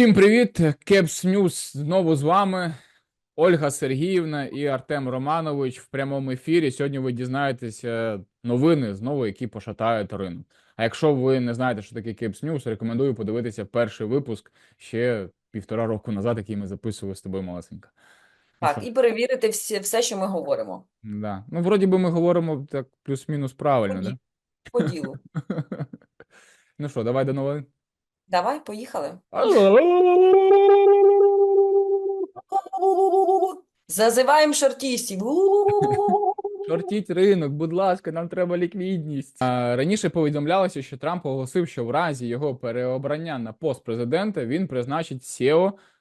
Всім привіт! Кепс Ньюс знову з вами. Ольга Сергіївна і Артем Романович в прямому ефірі. Сьогодні ви дізнаєтеся новини знову, які пошатають ринок. А якщо ви не знаєте, що таке Кепс Ньюс, рекомендую подивитися перший випуск ще півтора року назад, який ми записували з тобою малесенька. Ну Так, і перевірити всі, все, що ми говоримо. да. Ну, вроді би, ми говоримо так плюс-мінус правильно, По да? По ділу. Ну що, давай до новин. Давай, поїхали. Зазиваємо шортістів. Шортіть ринок, будь ласка, нам треба ліквідність. Раніше повідомлялося, що Трамп оголосив, що в разі його переобрання на пост президента він призначить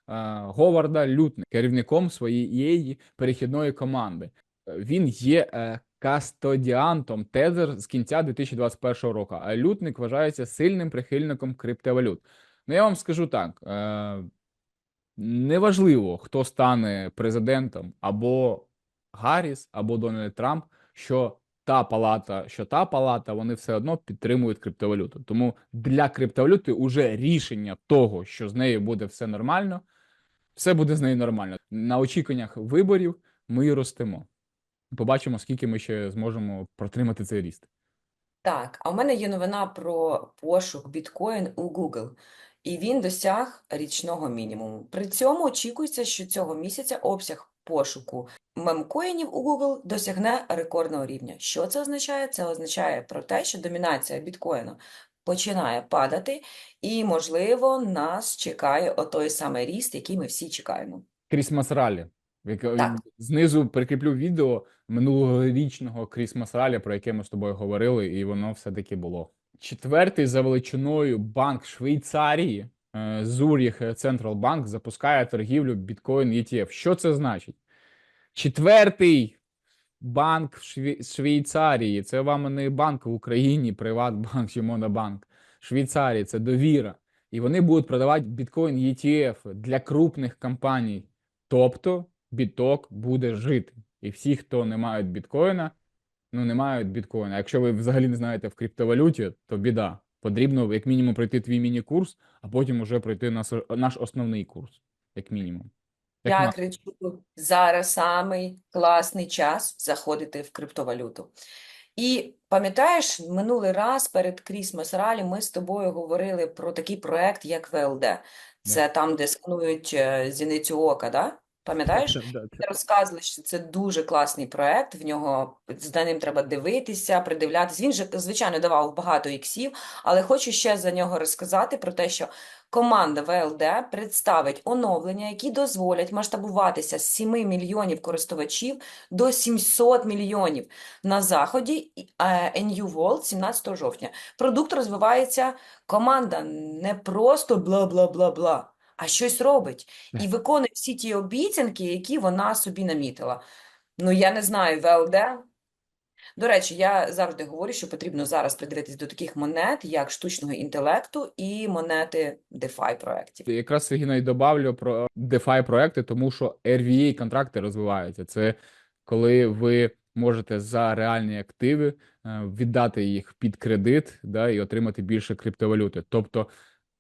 а, Говарда Лютника керівником своєї перехідної команди. Він є е, кастодіантом Тезер з кінця 2021 року. А Лютник вважається сильним прихильником криптовалют. Ну я вам скажу так. Е, Неважливо, хто стане президентом або Гарріс, або Дональд Трамп, що та палата, що та палата, вони все одно підтримують криптовалюту. Тому для криптовалюти уже рішення того, що з нею буде все нормально, все буде з нею нормально. На очікуваннях виборів ми і ростемо. Побачимо, скільки ми ще зможемо протримати цей ріст. Так, а у мене є новина про пошук біткоін у Google. І він досяг річного мінімуму. При цьому очікується, що цього місяця обсяг пошуку мемкоїнів у Google досягне рекордного рівня. Що це означає? Це означає про те, що домінація біткоїну починає падати, і, можливо, нас чекає отой самий ріст, який ми всі чекаємо. Крісмас Ралі. Яке- Так. Знизу прикріплю відео минулорічного Крісмас Ралі, про яке ми з тобою говорили, і воно все-таки було. Четвертий за величиною банк Швейцарії е, Zurich Central Bank запускає торгівлю біткоін ETF. Що це значить? Четвертий банк в Шві- Швейцарії. Це вам не банк в Україні, Приватбанк чи Монобанк. Швейцарії це довіра. І вони будуть продавати біткоін ETF для крупних компаній. Тобто біток буде жити. І всі, хто не мають біткоїна, ну не мають біткоїна. Якщо ви взагалі не знаєте в криптовалюті, то біда. Потрібно як мінімум пройти твій міні-курс, а потім уже пройти наш, наш основний курс, як мінімум. Як Я на- кричу, зараз самий класний час заходити в криптовалюту. І пам'ятаєш, минулий раз перед Крісмас Ралі ми з тобою говорили про такий проект, як ВЛД. Це там, де сканують е, зіницю ока, да? Пам'ятаєш? Да, Ми розказували, що це дуже класний проект, в нього за ним треба дивитися, придивлятися. Він же, звичайно, давав багато іксів, але хочу ще за нього розказати про те, що команда ВЛД представить оновлення, які дозволять масштабуватися з 7 мільйонів користувачів до 700 мільйонів на заході е, NU World 17 жовтня. Продукт розвивається, команда не просто бла-бла-бла-бла, а щось робить і виконує всі ті обіцянки, які вона собі намітила. Ну, я не знаю, ВЛД. До речі, я завжди говорю, що потрібно зараз придивитись до таких монет, як штучного інтелекту і монети DeFi проєктів. Якраз Сергій і добавлю про DeFi проекти, тому що RVA контракти розвиваються. Це коли ви можете за реальні активи е, віддати їх під кредит да, і отримати більше криптовалюти. Тобто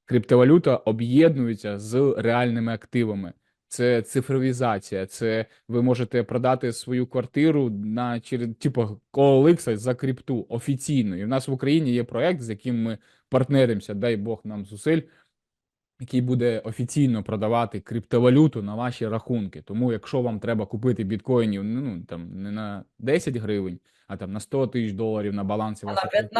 криптовалюта об'єднується з реальними активами. Це цифровізація, це ви можете продати свою квартиру на через типу OLX за крипту офіційно. І в нас в Україні є проект, з яким ми партнеримося, дай Бог нам зусиль, який буде офіційно продавати криптовалюту на ваші рахунки. Тому, якщо вам треба купити біткоїнів, ну там не на 10 гривень, а там на 100 тисяч доларів на балансі А на ваших рахунків,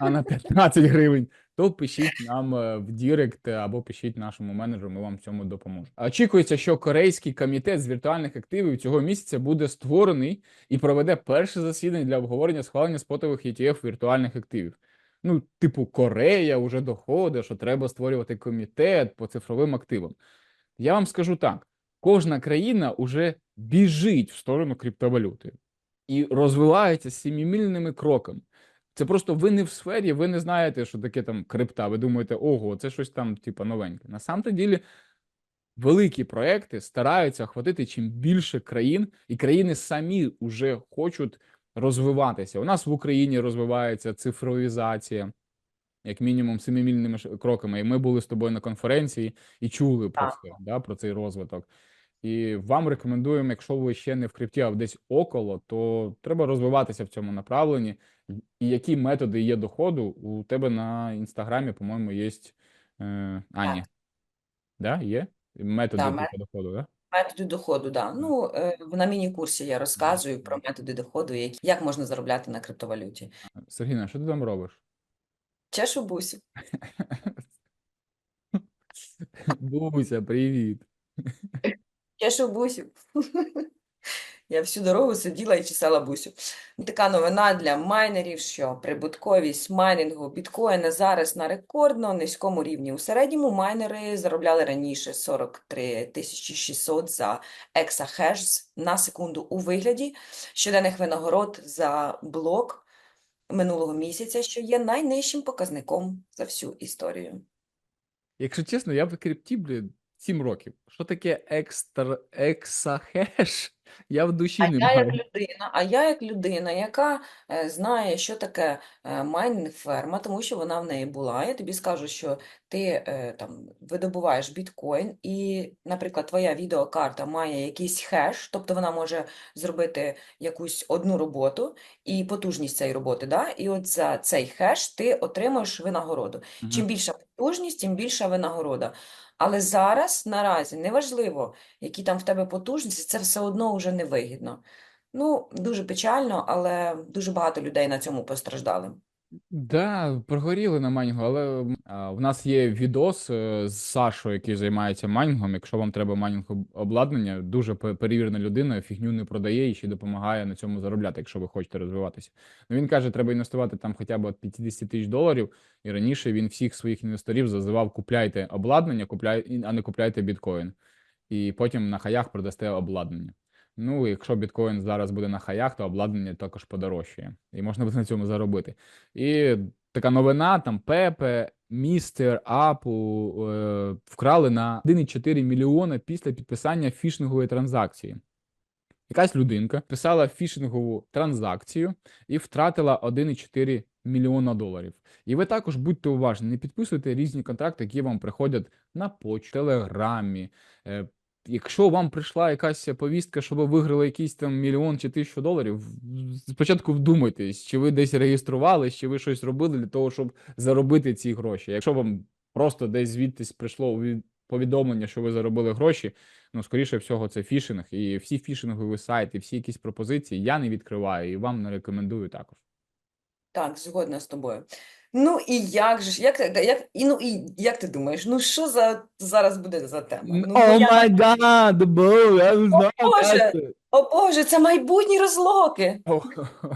а на 15 гривень, то пишіть нам е, в Дірект або пишіть нашому менеджеру, ми вам в цьому допоможемо. Очікується, що корейський комітет з віртуальних активів цього місяця буде створений і проведе перше засідання для обговорення схвалення спотових ETF віртуальних активів. Ну, типу, Корея вже доходить, що треба створювати комітет по цифровим активам. Я вам скажу так: кожна країна уже біжить в сторону криптовалюти і розвивається сімімільними кроками. Це просто ви не в сфері, ви не знаєте, що таке там крипта. Ви думаєте, ого, це щось там, типу, новеньке. На самом ділі, великі проекти стараються охватити чим більше країн, і країни самі вже хочуть розвиватися. У нас в Україні розвивається цифровізація. як мінімум семимільними кроками. І ми були з тобою на конференції і чули про це, да, про цей розвиток. І вам рекомендуємо, якщо ви ще не в крипті, а десь около, то треба розвиватися в цьому направленні. І які методи є доходу? У тебе на інстаграмі, по-моєму, є е, Ані. Да, є? Методи Да, типу мет- доходу, да? Методи доходу, да. Ну, е, на міні-курсі я розказую про методи доходу, які, як можна заробляти на криптовалюті. Сергійна, що ти там робиш? Чешу бусю. Буся, привіт. Чешу бусю. Я всю дорогу сиділа і чесала бусю. Така новина для майнерів, що прибутковість майнінгу біткоїна зараз на рекордно низькому рівні. У середньому майнери заробляли раніше 43 600 за exahash на секунду у вигляді щоденних винагород за блок минулого місяця, що є найнижчим показником за всю історію. Якщо чесно, я в крипті, блін, 7 років. Що таке екстра ексахеш? Я в душі А не я як людина, а я як людина, яка е, знає, що таке е, майнінг ферма, тому що вона в неї була. Я тобі скажу, що ти е, там видобуваєш біткоін, і, наприклад, твоя відеокарта має якийсь хеш, тобто вона може зробити якусь одну роботу і потужність цієї роботи. Да? І от за цей хеш ти отримаєш винагороду. Мгм. Чим більша потужність, тим більша винагорода. Але зараз, наразі, неважливо, які там в тебе потужності, це все одно вже невигідно. Ну, дуже печально, але дуже багато людей на цьому постраждали. Да, прогоріли на майнінгу, але а, в нас є відос е, з Сашою, який займається майнінгом. Якщо вам треба майнінг-обладнання, дуже пе- перевірена людина, фігню не продає і ще допомагає на цьому заробляти, якщо ви хочете розвиватися. Ну він каже, треба інвестувати там хоча б від 50 тисяч доларів. І раніше він всіх своїх інвесторів зазивав: купляйте обладнання, купляй, а не купляйте біткоін. І потім на хаях продасте обладнання. Ну, якщо біткоін зараз буде на хаях, то обладнання також подорожчає, і можна буде на цьому заробити. І така новина: там Пепе, Містер, Апу е, вкрали на 1,4 мільйона після підписання фішингової транзакції. Якась людинка писала фішингову транзакцію і втратила 1,4 мільйона доларів. І ви також будьте уважні, не підписуйте різні контракти, які вам приходять на почту, телеграмі. Е, Якщо вам прийшла якась повістка, що ви виграли якийсь там мільйон чи тисячу доларів, спочатку вдумайтесь, чи ви десь реєструвались, чи ви щось робили для того, щоб заробити ці гроші. Якщо вам просто десь звідтись прийшло повідомлення, що ви заробили гроші, ну скоріше всього, це фішинг, і всі фішингові сайти, всі якісь пропозиції я не відкриваю і вам не рекомендую також. Так, згодна з тобою. Ну і як же ж, як, як, і, ну, і як ти думаєш, ну що за зараз буде за тема? Ну, О я- май гад, бо я не знаю. Боже! О Боже, це майбутні розлоки. О,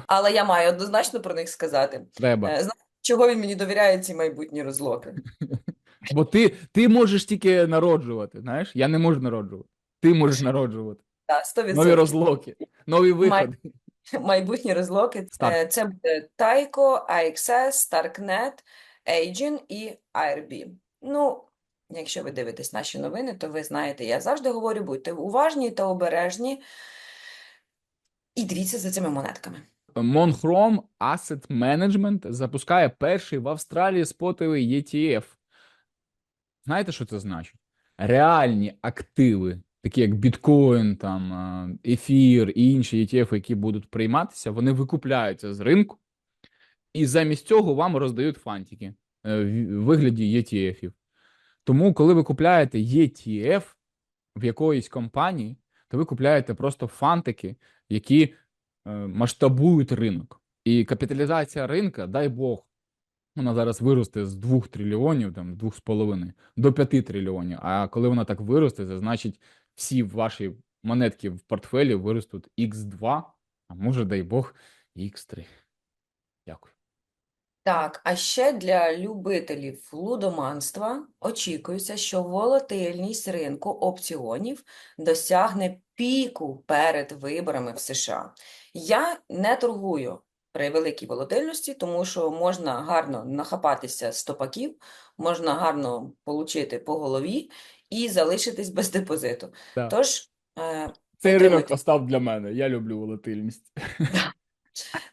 Але я маю однозначно про них сказати. Треба. Е, Знаєш, чого він мені довіряє, ці майбутні розлоки? Бо ти, ти можеш тільки народжувати, знаєш? Я не можу народжувати. Ти можеш народжувати. Так, 100%. Нові розлоки, нові виходи. Майбутні розлоки. Старт. Е, Це буде Taiko, AXS, Starknet, Agent і IRB. Ну, якщо ви дивитесь наші новини, то ви знаєте, я завжди говорю, будьте уважні та обережні і дивіться за цими монетками. Monchrom Asset Management запускає перший в Австралії спотовий ETF. Знаєте, що це значить? Реальні активи, такі як біткоін, там, е, ефір і інші ETF, які будуть прийматися, вони викупляються з ринку, і замість цього вам роздають фантики е, в вигляді ETF-ів. Тому, коли ви купляєте ETF в якоїсь компанії, то ви купляєте просто фантики, які е, масштабують ринок. І капіталізація ринка, дай Бог, вона зараз виросте з 2 трильйонів, там, 2,5 до 5 трильйонів. А коли вона так виросте, це значить, всі ваші монетки в портфелі виростуть X2, а може, дай Бог, X3. Дякую. Так, а ще для любителів лудоманства очікується, що волатильність ринку опціонів досягне піку перед виборами в США. Я не торгую при великій волатильності, тому що можна гарно нахапатися стопаків, можна гарно получити по голові і залишитись без депозиту. Да. Тож, е, Цей ринок постав для мене. Я люблю волатильність.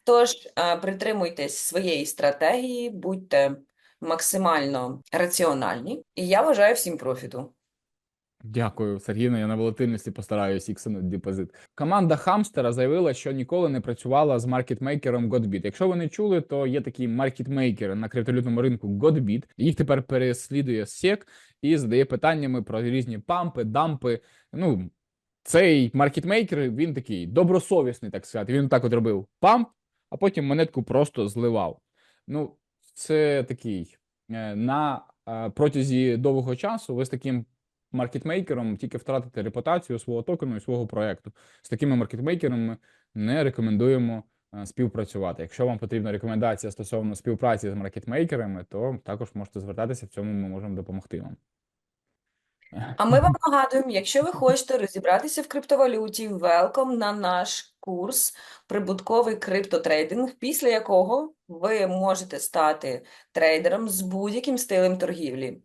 Тож, е, притримуйтесь своєї стратегії, будьте максимально раціональні, і я бажаю всім профіту. Дякую, Сергійно. Я на волатильності постараюсь іксанути депозит. Команда Хамстера заявила, що ніколи не працювала з маркетмейкером Godbit. Якщо ви не чули, то є такі маркетмейкери на криптовалютному ринку Godbit. Їх тепер переслідує SEC і задає питаннями про різні пампи, дампи. Ну цей маркетмейкер він такий добросовісний, так сказати. Він так от робив памп, а потім монетку просто зливав. Ну, це такий е, на е, протязі довгого часу ви з таким маркетмейкером тільки втратите репутацію свого токену і свого проекту. З такими маркетмейкерами не рекомендуємо е, співпрацювати. Якщо вам потрібна рекомендація стосовно співпраці з маркетмейкерами, то також можете звертатися в цьому. Ми можемо допомогти вам. А ми вам нагадуємо, якщо ви хочете розібратися в криптовалюті, велком на наш курс прибутковий криптотрейдинг, після якого ви можете стати трейдером з будь-яким стилем торгівлі.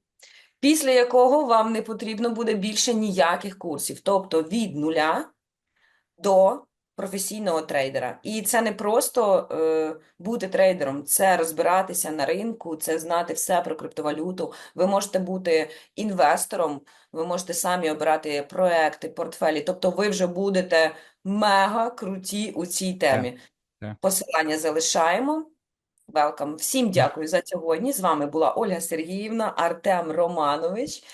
Після якого вам не потрібно буде більше ніяких курсів, тобто від нуля до професійного трейдера. І це не просто е, бути трейдером, це розбиратися на ринку, це знати все про криптовалюту. Ви можете бути інвестором, ви можете самі обирати проекти, портфелі. Тобто ви вже будете мега круті у цій темі. так. Посилання залишаємо. Welcome. Всім дякую за сьогодні. З вами була Ольга Сергіївна, Артем Романович.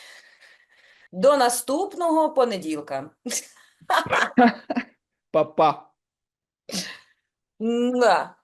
До наступного понеділка. Па-па! Да.